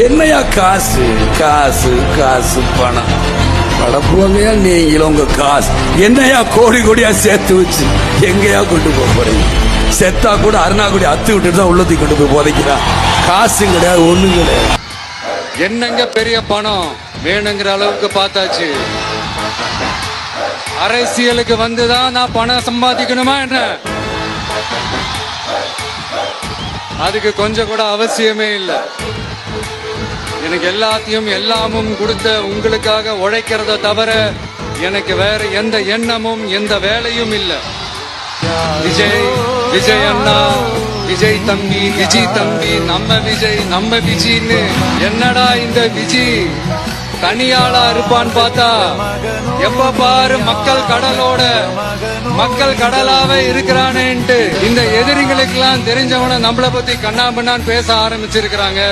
என்னையா காசு? காசு காசு பணம். படப்புவங்கயா நீங்களும் உங்க காசு. என்னையா கோடி கோடியா சேர்த்து வச்சு எங்கேயா கொண்டு போக போறீங்க? செத்தா கூட அருணாக்குடி அத்து விட்டுட்டு தான் உள்ளத்தை கொண்டு போய் போதைக்கிறா. காசும் கிடையாது ஒண்ணும் கிடையாது. என்னங்க பெரிய பணம்? வேணுங்கிற அளவுக்கு பார்த்தாச்சு. அரசியலுக்கு வந்துதான் நான் பணம் சம்பாதிக்கணுமா என்ன? அதுக்கு கொஞ்சம் கூட அவசியமே இல்லை. எனக்கு எல்லாத்தையும் எல்லாமும் கொடுத்த உங்களுக்காக உழைக்கிறத தவிர எனக்கு வேற எந்த எண்ணமும் எந்த வேலையும் இல்லை. விஜய் விஜய் அண்ணா விஜய் தம்பி விஜி தம்பி நம்ம விஜய் நம்ம விஜின்னு என்னடா இந்த விஜி? தனியாளா இருப்பான்னு பார்த்தா எப்ப பாரு மக்கள் கடலோட மக்கள் கடலாவே இருக்கிறானேன்ட்டு. இந்த எதிரிகளுக்கெல்லாம் தெரிஞ்சவன நம்மள பத்தி கண்ணாமண்ணான்னு பேச ஆரம்பிச்சிருக்கிறாங்க.